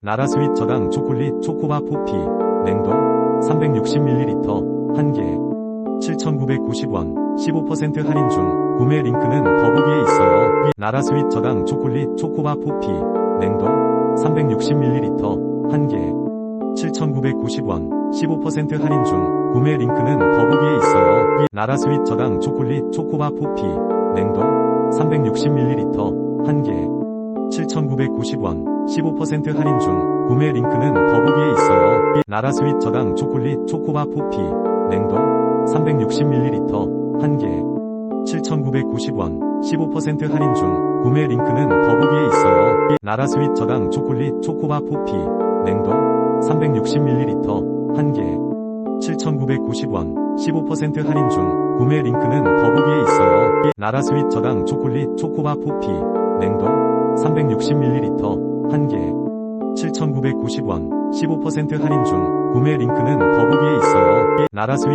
나라 스윗 저당 초콜릿 초코바 포피 냉동 360ml 1개 7,990원 15% 할인 중 구매 링크는 더보기에 있어요. 나라 스윗 저당 초콜릿 초코바 포피 냉동 360ml 1개 7,990원 15% 할인 중 구매 링크는 더보기에 있어요. 나라 스윗 저당 초콜릿 초코바 포피 냉동 360ml 1개 7,990원 15% 할인 중 구매 링크는 더보기에 있어요. 나라 스윗 저당 초콜릿 초코바 포피 냉동 360ml 1개 7,990원 15% 할인 중 구매 링크는 더보기에 있어요. 나라 스윗 저당 초콜릿 초코바 포피 냉동 360ml 1개 7,990원 15% 할인 중 구매 링크는 더보기에 있어요. 나라 스윗 저당 초콜릿 초코바 포피 냉동 360ml 1개 7,990원 15% 할인 중 구매 링크는 더보기에 있어요. 나라 스윗